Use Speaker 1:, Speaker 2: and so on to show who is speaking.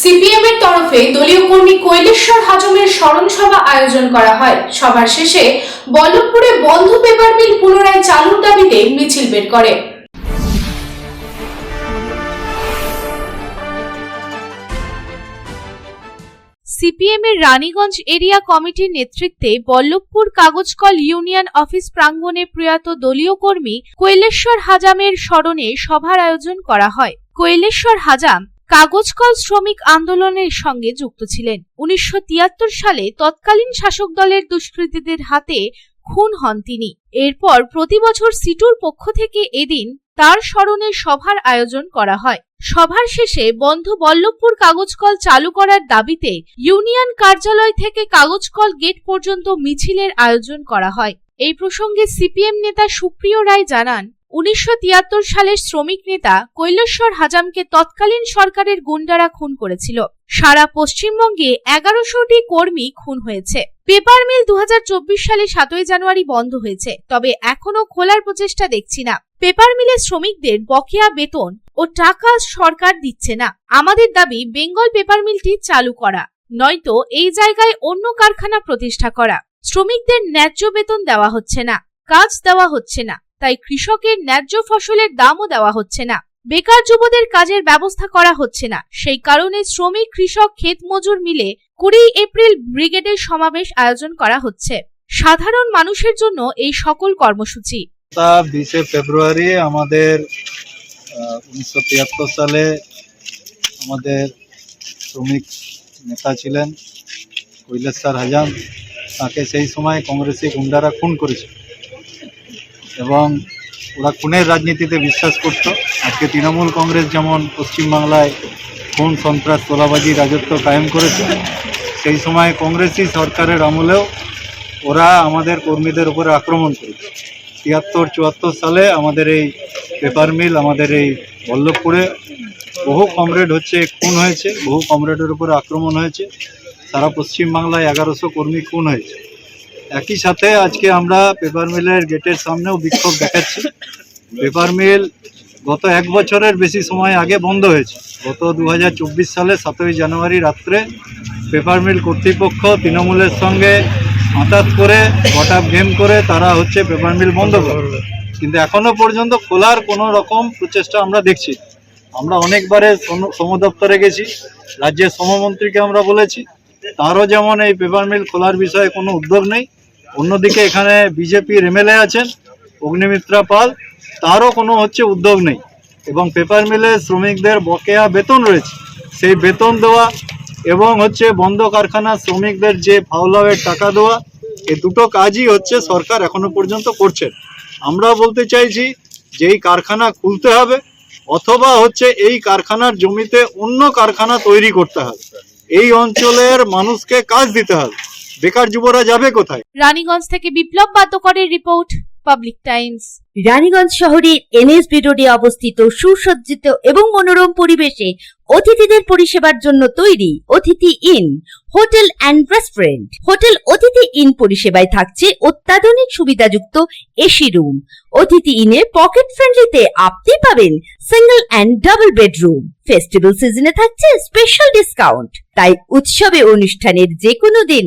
Speaker 1: CPM এর তরফে দলীয় কর্মী কৈলেশ্বর হাজমের স্মরণ সভা আয়োজন করা হয়। সভার শেষে বল্লভপুরে বন্ধ পেপার মিল পুনরায় চালুর দাবিতে মিছিল বের করে।
Speaker 2: সিপিএম এর রানীগঞ্জ এরিয়া কমিটির নেতৃত্বে বল্লভপুর কাগজকল ইউনিয়ন অফিস প্রাঙ্গণে প্রয়াত দলীয় কর্মী কৈলেশ্বর হাজামের স্মরণে সভার আয়োজন করা হয়। কৈলেশ্বর হাজাম কাগজকল শ্রমিক আন্দোলনের সঙ্গে যুক্ত ছিলেন। উনিশশো তিয়াত্তর সালে তৎকালীন শাসক দলের দুষ্কৃতীদের হাতে খুন হন তিনি। এরপর প্রতি বছর সিটুর পক্ষ থেকে এদিন তার স্মরণে সভার আয়োজন করা হয়। সভার শেষে বন্ধ বল্লভপুর কাগজকল চালু করার দাবিতে ইউনিয়ন কার্যালয় থেকে কাগজকল গেট পর্যন্ত মিছিলের আয়োজন করা হয়। এই প্রসঙ্গে সিপিএম নেতা সুপ্রিয় রায় জানান উনিশশো সালের শ্রমিক নেতা কৈলেশ্বর হাজামকে তৎকালীন সরকারের গুন্ডারা খুন করেছিল। সারা পশ্চিমবঙ্গে এগারোশোটি কর্মী খুন হয়েছে। পেপার মিল দু হাজার চব্বিশ সালে সাতই জানুয়ারি বন্ধ হয়েছে, তবে এখনও খোলার প্রচেষ্টা দেখছি না। পেপার মিলের শ্রমিকদের বকেয়া বেতন ও টাকা সরকার দিচ্ছে না। আমাদের দাবি, বেঙ্গল পেপার মিলটি চালু করা, নয়তো এই জায়গায় অন্য কারখানা প্রতিষ্ঠা করা। শ্রমিকদের ন্যায্য বেতন দেওয়া হচ্ছে না, কাজ দেওয়া হচ্ছে না। তাই কৃষকের ন্যায্য ফসলের দামও দেওয়া হচ্ছে না। বেকার যুবদের কাজের ব্যবস্থা করা হচ্ছে না। সেই কারণে শ্রমিক, কৃষক, ক্ষেত মজুর মিলে কুড়ি এপ্রিল ব্রিগেডের সমাবেশ আয়োজন করা হচ্ছে। সাধারণ মানুষের জন্য এই সকল কর্মসূচি।
Speaker 3: বিশে ফেব্রুয়ারি আমাদের উনিশশো তিয়াত্তর সালে আমাদের শ্রমিক নেতা ছিলেন কৈলেশ্বর হাজাম। তাকে সেই সময় কংগ্রেসি গুন্ডারা খুন করেছিল। এবং ওরা খুনের রাজনীতিতে বিশ্বাস করত। আজকে তৃণমূল কংগ্রেস যেমন পশ্চিমবাংলায় খুন, সন্ত্রাস, তোলাবাজি, রাজত্ব কায়েম করেছে, সেই সময় কংগ্রেসই সরকারের আমলেও ওরা আমাদের কর্মীদের উপরে আক্রমণ করেছে। তিয়াত্তর, চুয়াত্তর সালে আমাদের এই পেপার মিল, আমাদের এই বল্লভপুরে বহু কমরেড হচ্ছে, খুন হয়েছে, বহু কমরেডের উপরে আক্রমণ হয়েছে। সারা পশ্চিমবাংলায় এগারোশো কর্মী খুন হয়েছে। একই সাথে আজকে আমরা পেপার মিলের গেটের সামনেও বিক্ষোভ দেখাচ্ছি। পেপার মিল গত এক বছরের বেশি সময় আগে বন্ধ হয়েছে। গত দু হাজার চব্বিশ সালে সাতই জানুয়ারি রাত্রে পেপার মিল কর্তৃপক্ষ তৃণমূলের সঙ্গে হঠাৎ করে হঠাৎ গেম করে তারা হচ্ছে পেপার মিল বন্ধ করবে কিন্তু এখনও পর্যন্ত খোলার কোনো রকম প্রচেষ্টা আমরা দেখছি আমরা অনেকবারে শ্রম দপ্তরে গেছি, রাজ্যের শ্রমমন্ত্রীকে আমরা বলেছি। তারও যেমন এই পেপার মিল খোলার বিষয়ে কোনো উদ্যোগ নেই অন্যদিকে এখানে বিজেপির এমএলএ আছেন, অগ্নিমিত্রা পাল, তারও কোনো হচ্ছে উদ্যোগ নেই। এবং পেপার মিলে শ্রমিকদের বকেয়া বেতন রয়েছে। সেই বেতন দেওয়া এবং হচ্ছে বন্ধ কারখানা শ্রমিকদের যে ফাউলাওয়ের টাকা দেওয়া এই দুটো কাজই হচ্ছে সরকার এখনও পর্যন্ত করছে আমরা বলতে চাইছি যে এই কারখানা খুলতে হবে, অথবা হচ্ছে এই কারখানার জমিতে অন্য কারখানা তৈরি করতে হবে। এই অঞ্চলের মানুষকে কাজ দিতে হবে। বেকার যুবরা যাবে কোথায়?
Speaker 2: রানীগঞ্জ থেকে বিপ্লব বাদ্যকরের রিপোর্ট পাবলিক টাইমস।
Speaker 4: রানীগঞ্জ শহরের এনএসবি রোডে অবস্থিত সুসজ্জিত এবং মনোরম পরিবেশে অতিথিদের পরিষেবার জন্য তৈরি Atithi Inn hotel and restaurant. Hotel Atithi Inn পরিষেবায় থাকছে অত্যাধুনিক সুবিধাযুক্ত এসি রুম। অতিথি ইনে পকেট ফ্রেন্ডলিতে আপনি পাবেন single and double bedroom. Festival season থাকছে স্পেশাল ডিসকাউন্ট। তাই উৎসবে অনুষ্ঠানের যে কোনো দিন